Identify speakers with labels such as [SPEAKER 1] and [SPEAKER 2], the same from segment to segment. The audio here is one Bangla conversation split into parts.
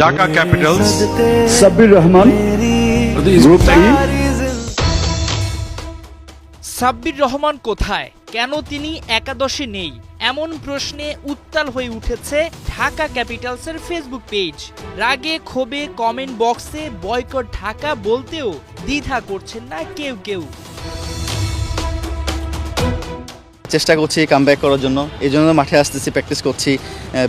[SPEAKER 1] Dhaka Capitals.
[SPEAKER 2] Sabbir Rahman group
[SPEAKER 3] Sabbir Rahman কোথায়? কেন তিনি একাদশে নেই? এমন প্রশ্নে উত্তাল হয়ে উঠেছে ঢাকা ক্যাপিটালসের ফেসবুক পেজ। রাগে ক্ষোভে কমেন্ট বক্সে বয়কট ঢাকা বলতেও দ্বিধা করছেন না কেউ কেউ।
[SPEAKER 4] চেষ্টা করছি কাম ব্যাক করার জন্য। এই জন্য মাঠে আসতেছি প্র্যাকটিস করছি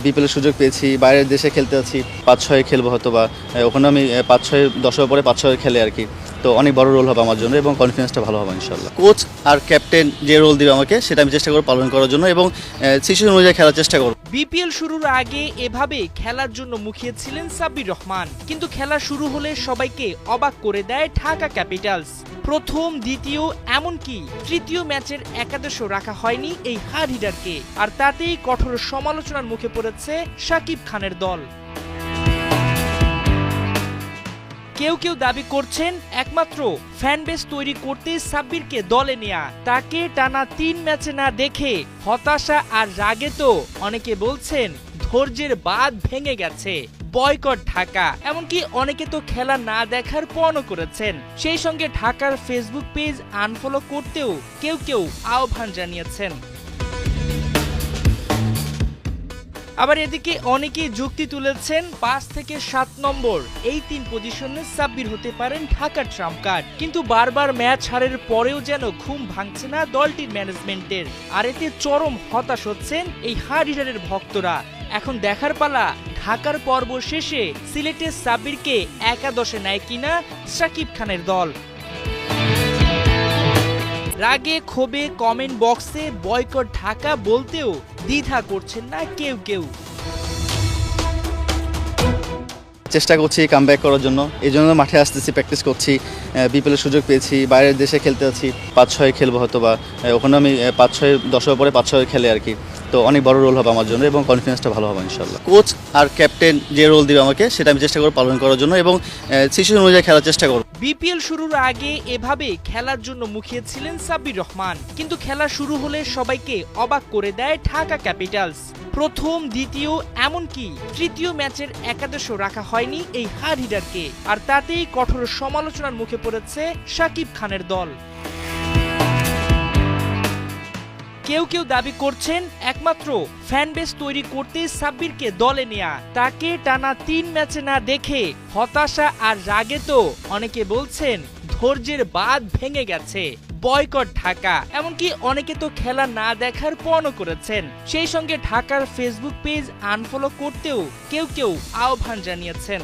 [SPEAKER 4] বিপিএলের সুযোগ পেয়েছি, বাইরের দেশে খেলতে আছি, পাঁচ ছয়ে খেলব হয়তো বা ওখানে আমি পাঁচ ছয় দশের পরে পাঁচ ছয় খেলে আর কি। তো অনেক বড় রোল হবে আমার জন্য এবং কনফিডেন্সটা ভালো হবে ইনশাল্লাহ কোচ আর ক্যাপ্টেন যে রোল দিবে আমাকে, সেটা আমি চেষ্টা করব পালন করার জন্য এবং সিচুয়েশন অনুযায়ী খেলার চেষ্টা করব।
[SPEAKER 3] বিপিএল শুরুর আগে এভাবে খেলার জন্য মুখিয়েছিলেন সাব্বির রহমান। কিন্তু খেলা শুরু হলে সবাইকে অবাক করে দেয় ঢাকা ক্যাপিটালস। প্রথম, দ্বিতীয়, এমনকি তৃতীয় ম্যাচের একাদশও রাখা হয়নি এই হার হিডারকে আর তাতেই কঠোর সমালোচনার মুখে পড়েছে শাকিব খানের দল। কেউ কেউ দাবি করছেন একমাত্র ফ্যান বেস তৈরি করতে সাব্বিরকে দলে নেয়া। তাকে টানা তিন ম্যাচে না দেখে হতাশা আর রাগে তো অনেকে বলছেন ধৈর্যের বাঁধ ভেঙে গেছে, বয়কট ঢাকা। এমনকি অনেকে তো খেলা না দেখার পণও করেছেন। সেই সঙ্গে ঢাকার ফেসবুক পেজ আনফলো করতেও কেউ কেউ আহ্বান জানিয়েছেন। আবার এদিকে অনেকেই যুক্তি তুলেছেন পাঁচ থেকে সাত নম্বর। এই তিন পজিশনে সাব্বির হতে পারেন ঢাকার ট্রাম্প কার্ড। কিন্তু বারবার ম্যাচ হারের পরেও যেন ঘুম ভাঙছে না দলটির ম্যানেজমেন্টের আর এতে চরম হতাশ হচ্ছেন এই হার্ড হিটারের ভক্তরা। এখন দেখার পালা, ঢাকার পর্ব শেষে সিলেটের সাব্বিরকে একাদশে নেয় কিনা সাকিব খানের দল। রাগে ক্ষোভে কমেন্ট বক্সে বয়কট ঢাকা বলতেও দ্বিধা করছেন না কেউ কেউ।
[SPEAKER 4] চেষ্টা করছি কাম ব্যাক করার জন্য। এই জন্য মাঠে আসতেছি প্র্যাকটিস করছি বিপিএলের সুযোগ পেয়েছি, বাইরের দেশে খেলতে আছি, পাঁচ ছয় খেলব হয়তো বা ওখানে আমি পাঁচ ছয় দশের পরে পাঁচ ছয় খেলে আর কি। তো অনেক বড় রোল হবে আমার জন্য এবং কনফিডেন্সটা ভালো হবে ইনশাল্লাহ কোচ আর ক্যাপ্টেন যে রোল দিবে আমাকে, সেটা আমি চেষ্টা করব পালন করার জন্য এবং সিচুয়েশন অনুযায়ী খেলার চেষ্টা করব।
[SPEAKER 3] বিপিএল শুরুর আগে এভাবে খেলার জন্য মুখিয়েছিলেন সাব্বির রহমান। কিন্তু খেলা শুরু হলে সবাইকে অবাক করে দেয় ঢাকা ক্যাপিটালস। প্রথম, দ্বিতীয়, এমনকি তৃতীয় ম্যাচের একাদশও রাখা হয়নি এই হার হিডারকে আর তাতেই কঠোর সমালোচনার মুখে পড়েছে শাকিব খানের দল। কেউ কেউ দাবি করছেন একমাত্র ফ্যান বেস তৈরি করতে সাব্বিরকে দলে নেয়া। তাকে টানা তিন ম্যাচে না দেখে হতাশা আর রাগে তো অনেকে বলছেন ধৈর্যের বাঁধ ভেঙে গেছে, বয়কট ঢাকা। এমনকি অনেকে তো খেলা না দেখার পণও করেছেন। সেই সঙ্গে ঢাকার ফেসবুক পেজ আনফলো করতেও কেউ কেউ আহ্বান জানিয়েছেন।